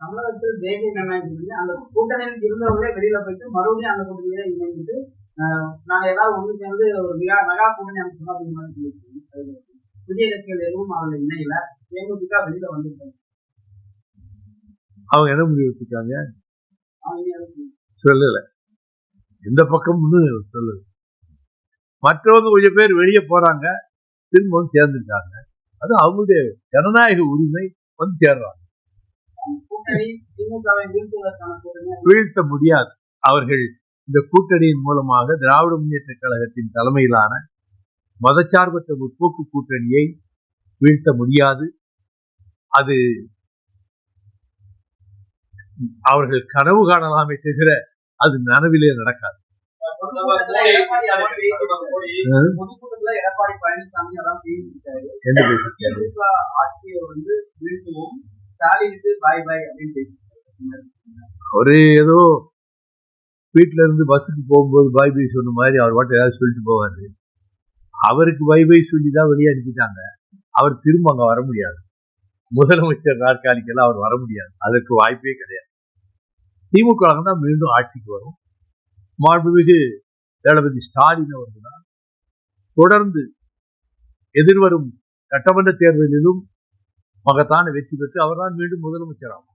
தமிழகத்தில் தேசிய ஜனநாயகம் அந்த கூட்டணியில் இருந்தவங்களே வெளியில போயிட்டு மறுபடியும் அந்த கூட்டணியில இணைந்துட்டு நாங்க எல்லாரும் ஒண்ணு சேர்ந்து ஒரு மெகா மெகா கூட்டணி அமைச்சோம். அது புதிய கட்சிகள் எதுவும் அதுல இணையில. தேமுதிக வெளியில வந்துட்டாங்க அவங்க என்ன முடிவு அதுக்கு சொல்லல. எந்த பக்கம்னு சொல்லல. மற்றவங்க கொஞ்சம் பேர் வெளியே போறாங்க திரும்பவும் சேர்ந்துருக்காங்க அது அவங்களுடைய ஜனநாயக உரிமை வந்து சேர்றாங்க வீழ்த்த முடியாது. அவர்கள் இந்த கூட்டணியின் மூலமாக திராவிட முன்னேற்ற கழகத்தின் தலைமையிலான மதச்சார்பற்ற முற்போக்கு கூட்டணியை வீழ்த்த முடியாது. அது அவர்கள் கனவு காணலாமே தவிர அது நனவிலே நடக்காது. என்ன பேசியிருக்காரு திமுக ஸ்டாலினுக்கு பாய் பாய் அப்படின்னு அவரு ஏதோ வீட்டுல இருந்து பஸ்ஸுக்கு போகும்போது பாய் பாய் சொன்ன மாதிரி அவர் வாட்டை ஏதாவது சொல்லிட்டு போவாரு. அவருக்கு பை பை சொல்லி தான் வெளியே அனுப்பிட்டாங்க. அவர் திரும்ப அங்க வர முடியாது. முதலமைச்சர் நாற்காலிக்கெல்லாம் அவர் வர முடியாது. அதற்கு வாய்ப்பே கிடையாது. திமுக தான் மீண்டும் ஆட்சிக்கு வரும். மாண்புமிகு தளபதி ஸ்டாலின் அவர்கள் தான் தொடர்ந்து எதிர்வரும் சட்டமன்ற தேர்தலிலும் மகத்தான வெற்றி பெற்று அவர்தான் மீண்டும் முதலமைச்சராகும்